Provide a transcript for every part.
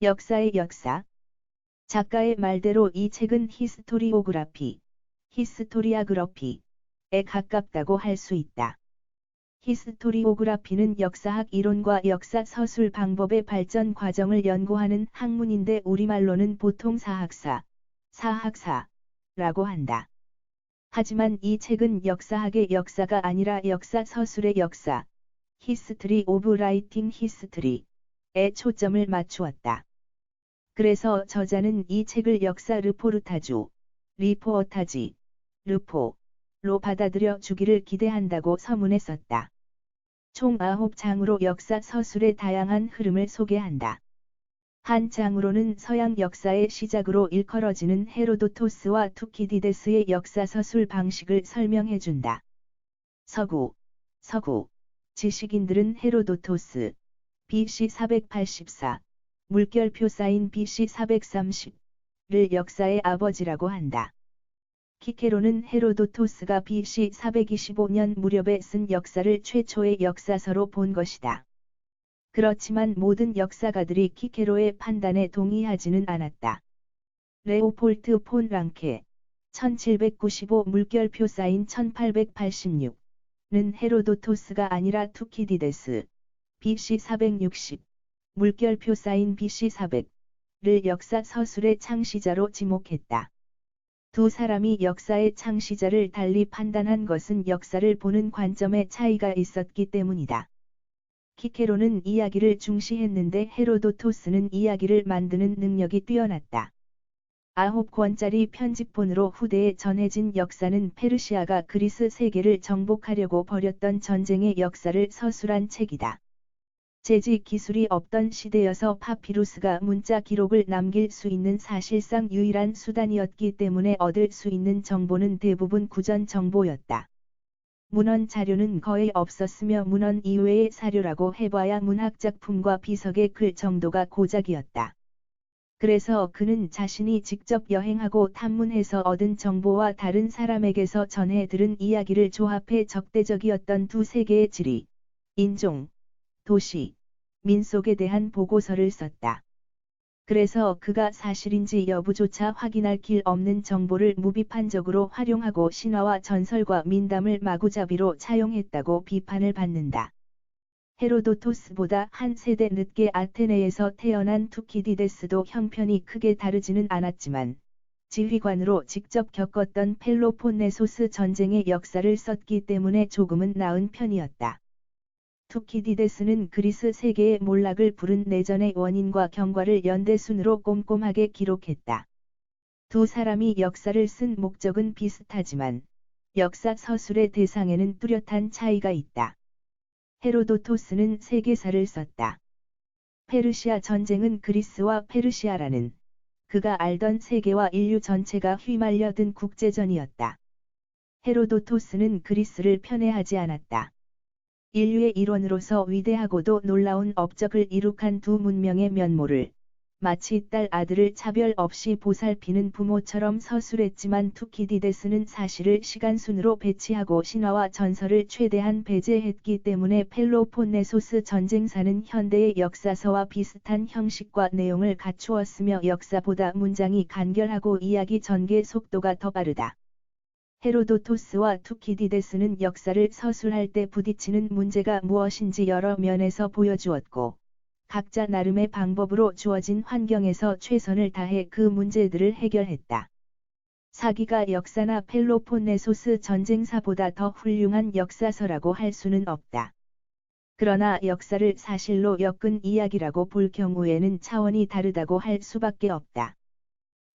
역사의 역사. 작가의 말대로 이 책은 히스토리오그라피, 히스토리아그러피에 가깝다고 할 수 있다. 히스토리오그라피는 역사학 이론과 역사 서술 방법의 발전 과정을 연구하는 학문인데 우리말로는 보통 사학사, 사학사라고 한다. 하지만 이 책은 역사학의 역사가 아니라 역사 서술의 역사, 히스트리 오브 라이팅 히스트리에 초점을 맞추었다. 그래서 저자는 이 책을 역사 르포르타주, 리포어타지, 르포로 받아들여 주기를 기대한다고 서문에 썼다. 총 9장으로 역사 서술의 다양한 흐름을 소개한다. 한 장으로는 서양 역사의 시작으로 일컬어지는 헤로도토스와 투키디데스의 역사 서술 방식을 설명해 준다. 서구, 서구, 지식인들은 헤로도토스, BC 484, 물결표 사인 BC 430를 역사의 아버지라고 한다. 키케로는 헤로도토스가 BC 425년 무렵에 쓴 역사를 최초의 역사서로 본 것이다. 그렇지만 모든 역사가들이 키케로의 판단에 동의하지는 않았다. 레오폴트 폰 랑케 1795 물결표 사인 1886는 헤로도토스가 아니라 투키디데스 BC 460 물결표 사인 BC 400를 역사 서술의 창시자로 지목했다. 두 사람이 역사의 창시자를 달리 판단한 것은 역사를 보는 관점의 차이가 있었기 때문이다. 키케로는 이야기를 중시했는데 헤로도토스는 이야기를 만드는 능력이 뛰어났다. 아홉 권짜리 편집본으로 후대에 전해진 역사는 페르시아가 그리스 세계를 정복하려고 벌였던 전쟁의 역사를 서술한 책이다. 재지 기술이 없던 시대여서 파피루스가 문자 기록을 남길 수 있는 사실상 유일한 수단이었기 때문에 얻을 수 있는 정보는 대부분 구전 정보였다. 문헌 자료는 거의 없었으며 문헌 이외의 사료라고 해봐야 문학작품과 비석의 글 정도가 고작이었다. 그래서 그는 자신이 직접 여행하고 탐문해서 얻은 정보와 다른 사람에게서 전해 들은 이야기를 조합해 적대적이었던 두 세계의 지리, 인종, 도시, 민속에 대한 보고서를 썼다. 그래서 그가 사실인지 여부조차 확인할 길 없는 정보를 무비판적으로 활용하고 신화와 전설과 민담을 마구잡이로 차용했다고 비판을 받는다. 헤로도토스보다 한 세대 늦게 아테네에서 태어난 투키디데스도 형편이 크게 다르지는 않았지만 지휘관으로 직접 겪었던 펠로폰네소스 전쟁의 역사를 썼기 때문에 조금은 나은 편이었다. 투키디데스는 그리스 세계의 몰락을 부른 내전의 원인과 경과를 연대순으로 꼼꼼하게 기록했다. 두 사람이 역사를 쓴 목적은 비슷하지만 역사 서술의 대상에는 뚜렷한 차이가 있다. 헤로도토스는 세계사를 썼다. 페르시아 전쟁은 그리스와 페르시아라는 그가 알던 세계와 인류 전체가 휘말려든 국제전이었다. 헤로도토스는 그리스를 편애하지 않았다. 인류의 일원으로서 위대하고도 놀라운 업적을 이룩한 두 문명의 면모를 마치 딸 아들을 차별 없이 보살피는 부모처럼 서술했지만 투키디데스는 사실을 시간순으로 배치하고 신화와 전설을 최대한 배제했기 때문에 펠로폰네소스 전쟁사는 현대의 역사서와 비슷한 형식과 내용을 갖추었으며 역사보다 문장이 간결하고 이야기 전개 속도가 더 빠르다. 헤로도토스와 투키디데스는 역사를 서술할 때 부딪히는 문제가 무엇인지 여러 면에서 보여주었고, 각자 나름의 방법으로 주어진 환경에서 최선을 다해 그 문제들을 해결했다. 사기가 역사나 펠로폰네소스 전쟁사보다 더 훌륭한 역사서라고 할 수는 없다. 그러나 역사를 사실로 엮은 이야기라고 볼 경우에는 차원이 다르다고 할 수밖에 없다.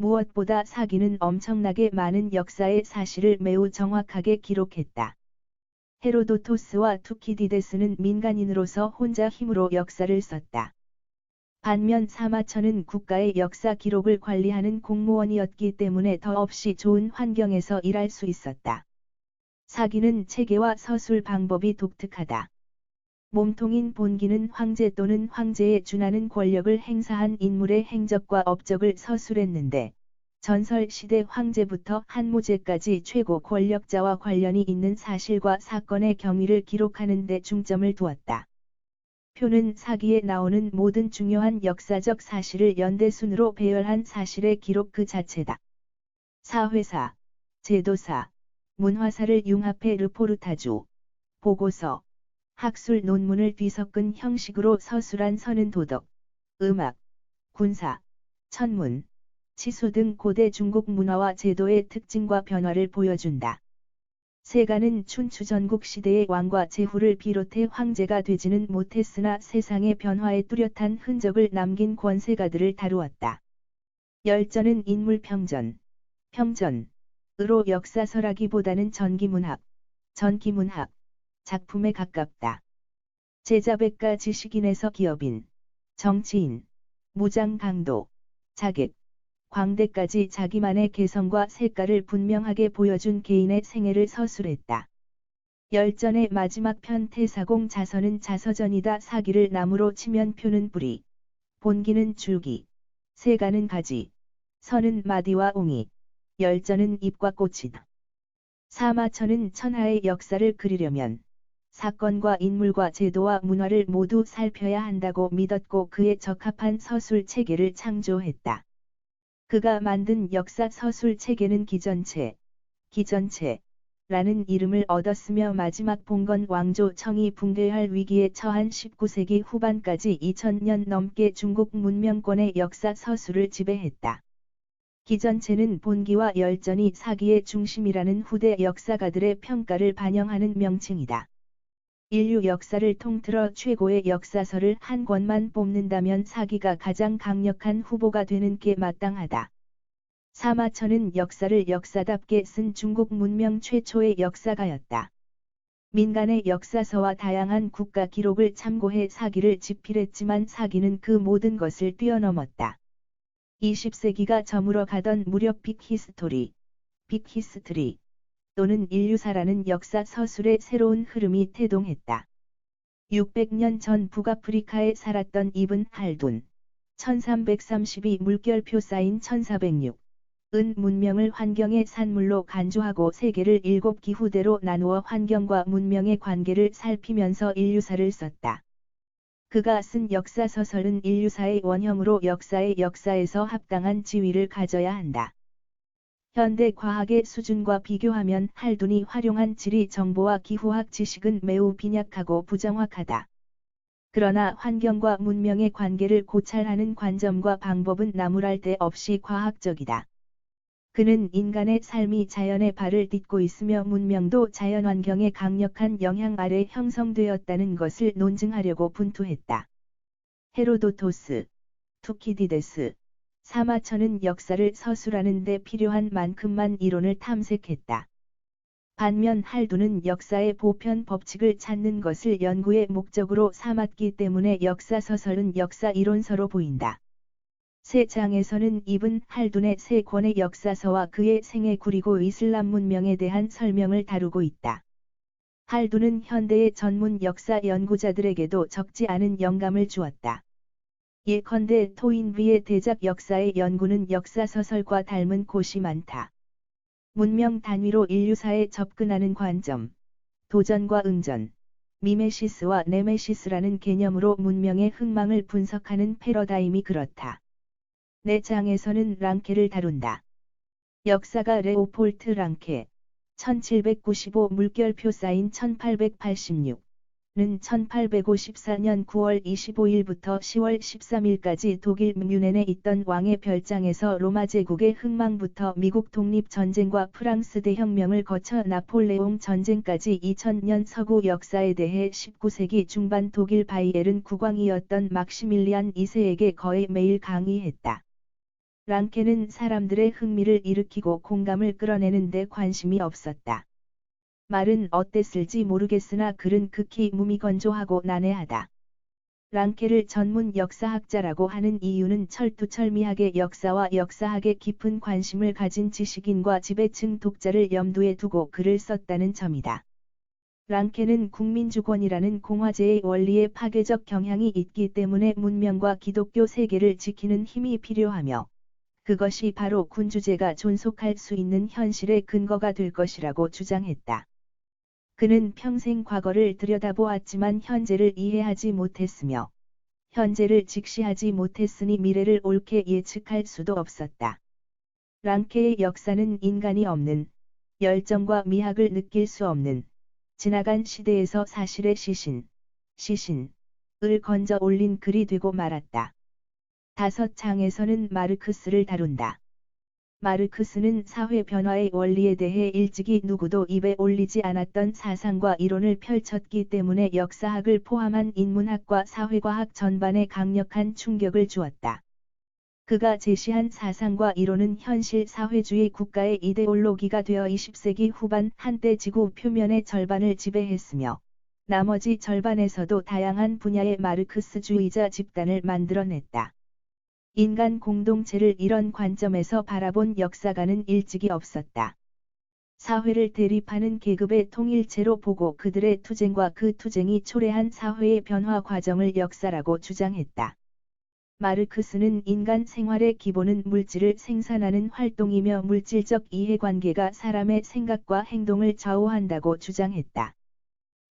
무엇보다 사기는 엄청나게 많은 역사의 사실을 매우 정확하게 기록했다. 헤로도토스와 투키디데스는 민간인으로서 혼자 힘으로 역사를 썼다. 반면 사마천은 국가의 역사 기록을 관리하는 공무원이었기 때문에 더없이 좋은 환경에서 일할 수 있었다. 사기는 체계와 서술 방법이 독특하다. 몸통인 본기는 황제 또는 황제에 준하는 권력을 행사한 인물의 행적과 업적을 서술했는데, 전설 시대 황제부터 한무제까지 최고 권력자와 관련이 있는 사실과 사건의 경위를 기록하는 데 중점을 두었다. 표는 사기에 나오는 모든 중요한 역사적 사실을 연대순으로 배열한 사실의 기록 그 자체다. 사회사, 제도사, 문화사를 융합해 르포르타주, 보고서, 학술 논문을 뒤섞은 형식으로 서술한 서는 도덕, 음악, 군사, 천문, 치수 등 고대 중국 문화와 제도의 특징과 변화를 보여준다. 세가는 춘추 전국 시대의 왕과 제후를 비롯해 황제가 되지는 못했으나 세상의 변화에 뚜렷한 흔적을 남긴 권세가들을 다루었다. 열전은 인물 평전, 평전으로 역사 설하기보다는 전기문학, 전기문학, 작품에 가깝다. 제자백과 지식인에서 기업인, 정치인, 무장 강도, 자객, 광대까지 자기만의 개성과 색깔을 분명하게 보여준 개인의 생애를 서술했다. 열전의 마지막 편 태사공 자서는 자서전이다 사기를 나무로 치면 표는 뿌리, 본기는 줄기, 세가는 가지, 선은 마디와 옹이, 열전은 잎과 꽃이다. 사마천은 천하의 역사를 그리려면 사건과 인물과 제도와 문화를 모두 살펴야 한다고 믿었고 그에 적합한 서술 체계를 창조했다. 그가 만든 역사 서술 체계는 기전체, 기전체라는 이름을 얻었으며 마지막 봉건 왕조 청이 붕괴할 위기에 처한 19세기 후반까지 2000년 넘게 중국 문명권의 역사 서술을 지배했다. 기전체는 본기와 열전이 사기의 중심이라는 후대 역사가들의 평가를 반영하는 명칭이다. 인류 역사를 통틀어 최고의 역사서를 한 권만 뽑는다면 사기가 가장 강력한 후보가 되는 게 마땅하다. 사마천은 역사를 역사답게 쓴 중국 문명 최초의 역사가였다. 민간의 역사서와 다양한 국가 기록을 참고해 사기를 집필했지만 사기는 그 모든 것을 뛰어넘었다. 20세기가 저물어 가던 무렵 빅히스토리, 빅히스트리, 또는 인류사라는 역사 서술의 새로운 흐름이 태동했다. 600년 전 북아프리카에 살았던 이븐 할둔, 1332 물결표 쌓인 1406, 은 문명을 환경의 산물로 간주하고 세계를 일곱 기후대로 나누어 환경과 문명의 관계를 살피면서 인류사를 썼다. 그가 쓴 역사서설은 인류사의 원형으로 역사의 역사에서 합당한 지위를 가져야 한다. 현대 과학의 수준과 비교하면 할둔이 활용한 지리 정보와 기후학 지식은 매우 빈약하고 부정확하다. 그러나 환경과 문명의 관계를 고찰하는 관점과 방법은 나무랄 데 없이 과학적이다. 그는 인간의 삶이 자연의 발을 딛고 있으며 문명도 자연 환경의 강력한 영향 아래 형성되었다는 것을 논증하려고 분투했다. 헤로도토스, 투키디데스, 사마천은 역사를 서술하는 데 필요한 만큼만 이론을 탐색했다. 반면 할두는 역사의 보편 법칙을 찾는 것을 연구의 목적으로 삼았기 때문에 역사 서설은 역사 이론서로 보인다. 세 장에서는 이븐 할둔의 세 권의 역사서와 그의 생애 구리고 이슬람 문명에 대한 설명을 다루고 있다. 할둔은 현대의 전문 역사 연구자들에게도 적지 않은 영감을 주었다. 예컨대 토인비의 대작 역사의 연구는 역사서설과 닮은 곳이 많다. 문명 단위로 인류사에 접근하는 관점, 도전과 응전, 미메시스와 네메시스라는 개념으로 문명의 흥망을 분석하는 패러다임이 그렇다. 내 장에서는 랑케를 다룬다. 역사가 레오폴트 랑케, 1795 물결표 사인 1886, 는 1854년 9월 25일부터 10월 13일까지 독일 뮌헨에 있던 왕의 별장에서 로마 제국의 흥망부터 미국 독립전쟁과 프랑스 대혁명을 거쳐 나폴레옹 전쟁까지 2000년 서구 역사에 대해 19세기 중반 독일 바이에른 국왕이었던 막시밀리안 2세에게 거의 매일 강의했다. 랑케는 사람들의 흥미를 일으키고 공감을 끌어내는 데 관심이 없었다. 말은 어땠을지 모르겠으나 글은 극히 무미건조하고 난해하다. 랑케를 전문 역사학자라고 하는 이유는 철두철미하게 역사와 역사학에 깊은 관심을 가진 지식인과 지배층 독자를 염두에 두고 글을 썼다는 점이다. 랑케는 국민주권이라는 공화제의 원리에 파괴적 경향이 있기 때문에 문명과 기독교 세계를 지키는 힘이 필요하며 그것이 바로 군주제가 존속할 수 있는 현실의 근거가 될 것이라고 주장했다. 그는 평생 과거를 들여다보았지만 현재를 이해하지 못했으며 현재를 직시하지 못했으니 미래를 옳게 예측할 수도 없었다. 랑케의 역사는 인간이 없는 열정과 미학을 느낄 수 없는 지나간 시대에서 사실의 시신, 시신을 건져 올린 글이 되고 말았다. 다섯 장에서는 마르크스를 다룬다. 마르크스는 사회 변화의 원리에 대해 일찍이 누구도 입에 올리지 않았던 사상과 이론을 펼쳤기 때문에 역사학을 포함한 인문학과 사회과학 전반에 강력한 충격을 주었다. 그가 제시한 사상과 이론은 현실 사회주의 국가의 이데올로기가 되어 20세기 후반 한때 지구 표면의 절반을 지배했으며 나머지 절반에서도 다양한 분야의 마르크스주의자 집단을 만들어냈다. 인간 공동체를 이런 관점에서 바라본 역사가는 일찍이 없었다. 사회를 대립하는 계급의 통일체로 보고 그들의 투쟁과 그 투쟁이 초래한 사회의 변화 과정을 역사라고 주장했다. 마르크스는 인간 생활의 기본은 물질을 생산하는 활동이며 물질적 이해관계가 사람의 생각과 행동을 좌우한다고 주장했다.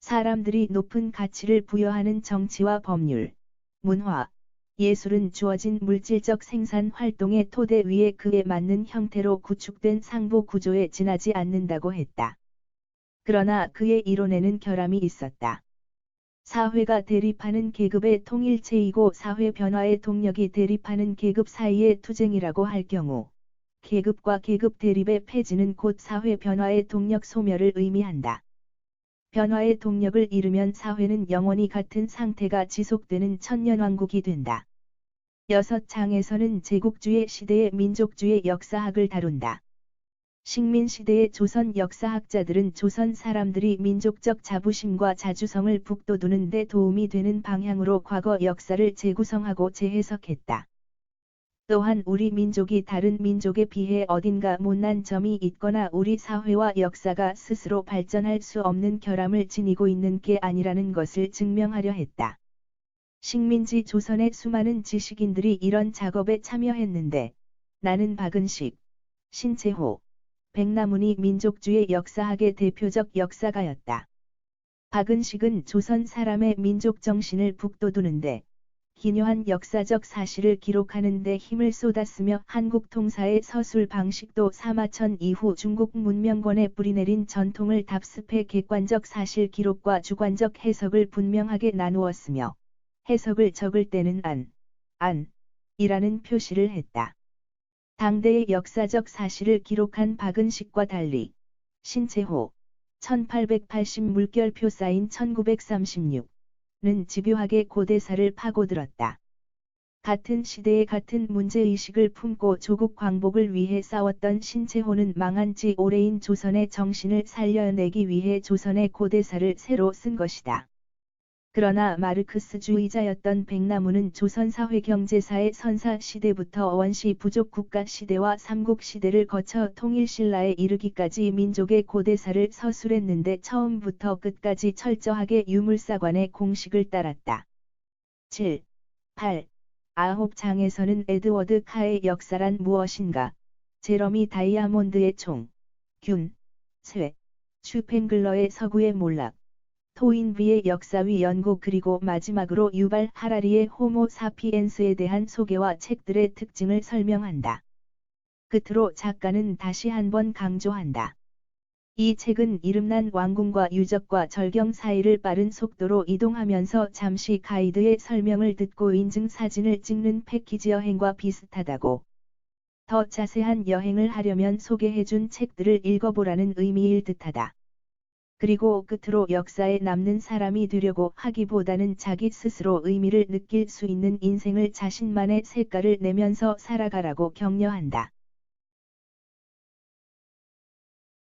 사람들이 높은 가치를 부여하는 정치와 법률, 문화, 예술은 주어진 물질적 생산 활동의 토대 위에 그에 맞는 형태로 구축된 상부 구조에 지나지 않는다고 했다. 그러나 그의 이론에는 결함이 있었다. 사회가 대립하는 계급의 통일체이고 사회 변화의 동력이 대립하는 계급 사이의 투쟁이라고 할 경우 계급과 계급 대립의 폐지는 곧 사회 변화의 동력 소멸을 의미한다. 변화의 동력을 잃으면 사회는 영원히 같은 상태가 지속되는 천년왕국이 된다. 여섯 장에서는 제국주의 시대의 민족주의 역사학을 다룬다. 식민시대의 조선 역사학자들은 조선 사람들이 민족적 자부심과 자주성을 북돋우는 데 도움이 되는 방향으로 과거 역사를 재구성하고 재해석했다. 또한 우리 민족이 다른 민족에 비해 어딘가 못난 점이 있거나 우리 사회와 역사가 스스로 발전할 수 없는 결함을 지니고 있는 게 아니라는 것을 증명하려 했다. 식민지 조선의 수많은 지식인들이 이런 작업에 참여했는데 나는 박은식, 신채호, 백나문이 민족주의 역사학의 대표적 역사가였다. 박은식은 조선 사람의 민족 정신을 북돋우는데 기묘한 역사적 사실을 기록하는 데 힘을 쏟았으며 한국 통사의 서술 방식도 사마천 이후 중국 문명권에 뿌리내린 전통을 답습해 객관적 사실 기록과 주관적 해석을 분명하게 나누었으며 해석을 적을 때는 안, 안, 이라는 표시를 했다. 당대의 역사적 사실을 기록한 박은식과 달리 신채호 1880 물결표 사인 1936는 집요하게 고대사를 파고들었다. 같은 시대에 같은 문제의식을 품고 조국 광복을 위해 싸웠던 신채호는 망한 지 오래인 조선의 정신을 살려내기 위해 조선의 고대사를 새로 쓴 것이다. 그러나 마르크스주의자였던 백나무는 조선 사회 경제사의 선사 시대부터 원시 부족 국가 시대와 삼국 시대를 거쳐 통일신라에 이르기까지 민족의 고대사를 서술했는데 처음부터 끝까지 철저하게 유물사관의 공식을 따랐다. 7, 8, 9장에서는 에드워드 카의 역사란 무엇인가, 제러미 다이아몬드의 총, 균, 쇠, 슈펜글러의 서구의 몰락, 토인비의 역사위 연구 그리고 마지막으로 유발 하라리의 호모 사피엔스에 대한 소개와 책들의 특징을 설명한다. 끝으로 작가는 다시 한번 강조한다. 이 책은 이름난 왕궁과 유적과 절경 사이를 빠른 속도로 이동하면서 잠시 가이드의 설명을 듣고 인증 사진을 찍는 패키지 여행과 비슷하다고. 더 자세한 여행을 하려면 소개해준 책들을 읽어보라는 의미일 듯하다. 그리고 끝으로 역사에 남는 사람이 되려고 하기보다는 자기 스스로 의미를 느낄 수 있는 인생을 자신만의 색깔을 내면서 살아가라고 격려한다.